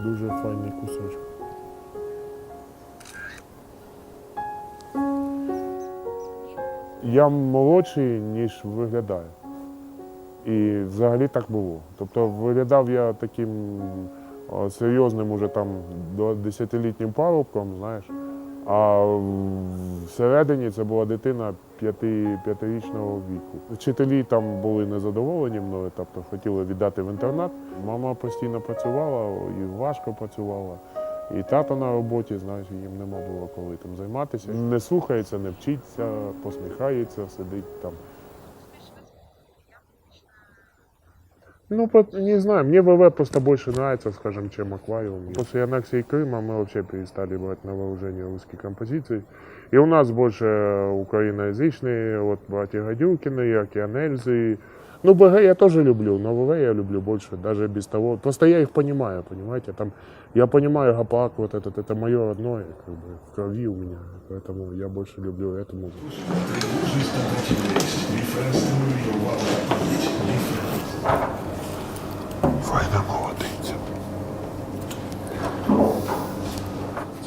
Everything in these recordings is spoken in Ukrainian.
Дуже файний кусочок. Я молодший, ніж виглядаю. І взагалі так було. Тобто виглядав я таким серйозним уже там до 10-літнім парубком, знаєш. А всередині це була дитина п'яти, п'ятирічного віку. Вчителі там були незадоволені мною, тобто хотіли віддати в інтернат. Мама постійно працювала і важко працювала. І тато на роботі, знаєш, їм нема було коли там займатися. Не слухається, не вчиться, посміхається, сидить там. Ну, по- не знаю, мне ВВ просто больше нравится, скажем, чем аквариум. После аннексии Крыма мы вообще перестали брать на вооружение русские композиции. И у нас больше украиноязычные, вот братья Гадюкины, и Океанельзы. Ну, БГ я тоже люблю, но ВВ я люблю больше, даже без того. Просто я их понимаю, понимаете, там, я понимаю Гапак, вот этот, это мое родное, как бы, в крови у меня, поэтому я больше люблю эту музыку.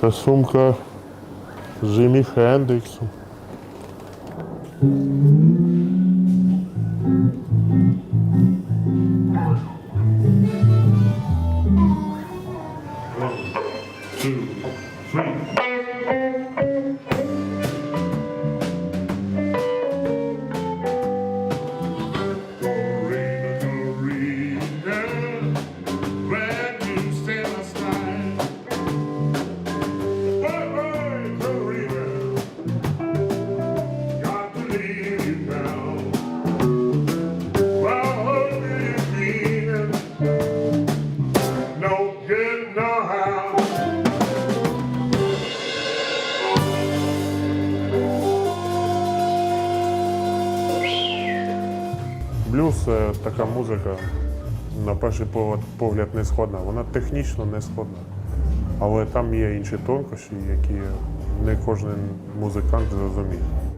Це сумка Джимі Хендріксу. Блюз це така музика, на перший погляд, не сходна. Вона технічно не сходна. Але там є інші тонкощі, які не кожен музикант зрозуміє.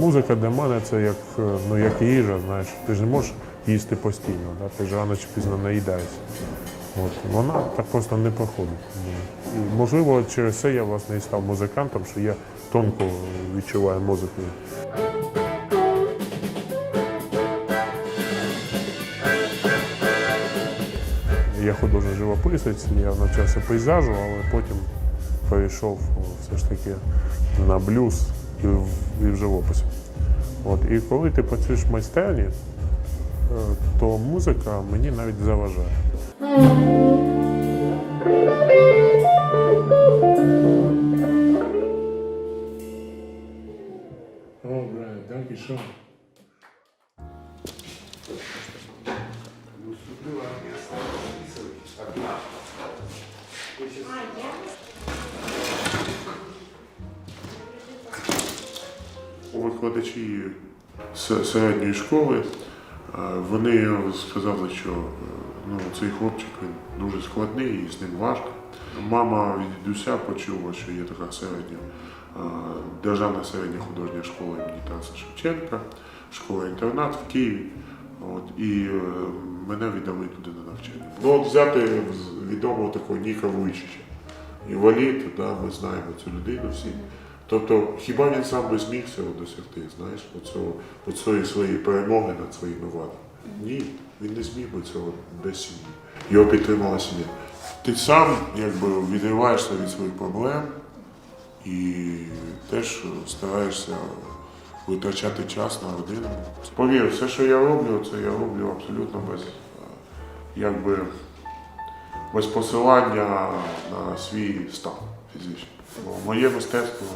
Музика для мене це як, е, ну, як їжа, знаєш. Ти ж не можеш їсти постійно, да? ти ж рано чи пізно наїдаєшся. От. Вона так просто не проходить. І, можливо, через це я власне і став музикантом, що я тонко відчуваю музику. Я художній живописець, я навчався пейзажу, але потім перейшов все ж таки на блюз і в, і в живописі. От, і коли ти працюєш в майстерні, е, то музика мені навіть заважає. Викладачі се- середньої школи, вони сказали, що е, ну, цей хлопчик він дуже складний і з ним важко. Мама від дідуся почула, що є така середня державна середня художня школа імені Тараса Шевченка, школа-інтернат в Києві. От, і е, мене віддали туди на навчання. Ну, от взяти відомого такого Ніка Вуйчича. Інвалід, да, ми знаємо цю людину всі. Тобто, хіба він сам би зміг цього досягти, знаєш, оцього, оцієї своєї перемоги над своїми вадами? Ні, він не зміг би цього без сім'ї. Його підтримала сім'я. Ти сам якби відриваєшся від своїх проблем і теж стараєшся витрачати час на родину. Повір, все, що я роблю, це я роблю абсолютно без, якби, без посилання на свій стан фізичний. Моє мистецтво,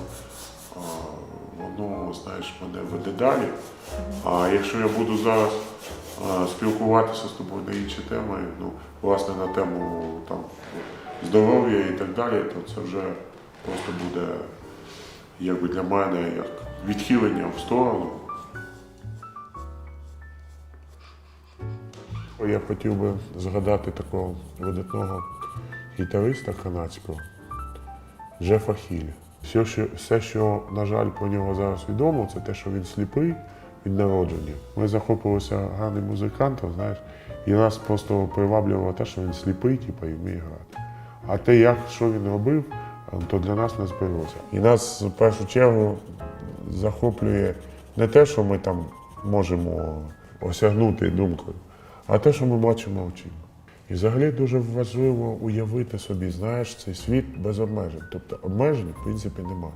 воно, знаєш, мене веде далі. А якщо я буду зараз спілкуватися з тобою на інші теми, ну, власне, на тему там, здоров'я і так далі, то це вже просто буде якби для мене як відхилення в сторону. Я хотів би згадати такого видатного гітариста канадського Джефа Хілі. Все що, все, що, на жаль, про нього зараз відомо, це те, що він сліпий від народження. Ми захопилися гарним музикантом, знаєш, і нас просто приваблювало те, що він сліпий, типу, і вміє грати. А те, як що він робив, то для нас не збереться. І нас в першу чергу захоплює не те, що ми там можемо осягнути думкою, а те, що ми бачимо очима. І взагалі дуже важливо уявити собі, знаєш, цей світ без обмежень. Тобто обмежень, в принципі, немає.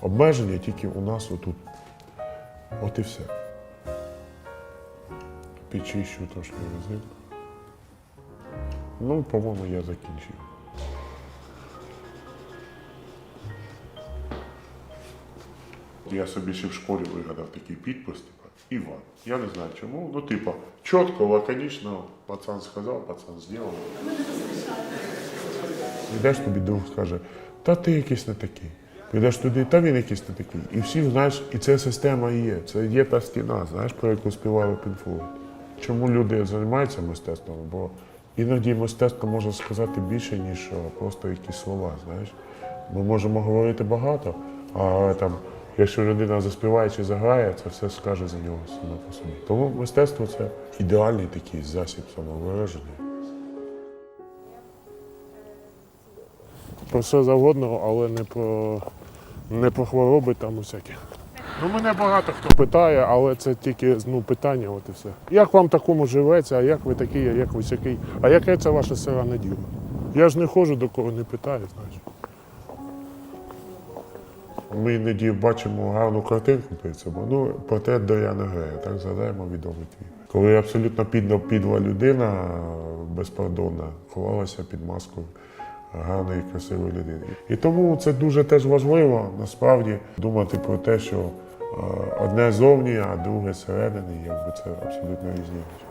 Обмеження тільки у нас отут. От і все. Підчищу трошки язик. Ну, по-моєму, я закінчив. Я собі ще в школі вигадав такий підпис, Іван. Я не знаю чому. Ну, типу, чітко, лаконічно, пацан сказав, пацан зробив. Йдеш тобі друг скаже, та ти якийсь не такий. Підеш туди, та він якийсь не такий. І всі, знаєш, і це система є. Це є та стіна, знаєш, про яку співали Пінфлойд. Чому люди займаються мистецтвом? Бо іноді мистецтво може сказати більше, ніж просто якісь слова. Знаєш. Ми можемо говорити багато, а там, якщо людина заспіває чи заграє, це все скаже за нього саме по собі. Тому мистецтво це ідеальний такий засіб самовираження. Про все завгодно, але не про, не про хвороби там усякі. Ну, мене багато хто питає, але це тільки ну, питання, от і все. Як вам такому живеться, а як ви такий, а як ви сякий? А яке це ваше сиране діло? Я ж не ходжу до кого не питаю, знаєш. Ми іноді бачимо гарну картинку перед собою. Ну, портрет Доріана Грея, так згадаємо відомий твій. Коли абсолютно підла, підла людина безпардонна ховалася під маскою гарної, красивої людини. І тому це дуже теж важливо насправді думати про те, що е, одне зовні, а друге зсередини, якби це абсолютно різні речі.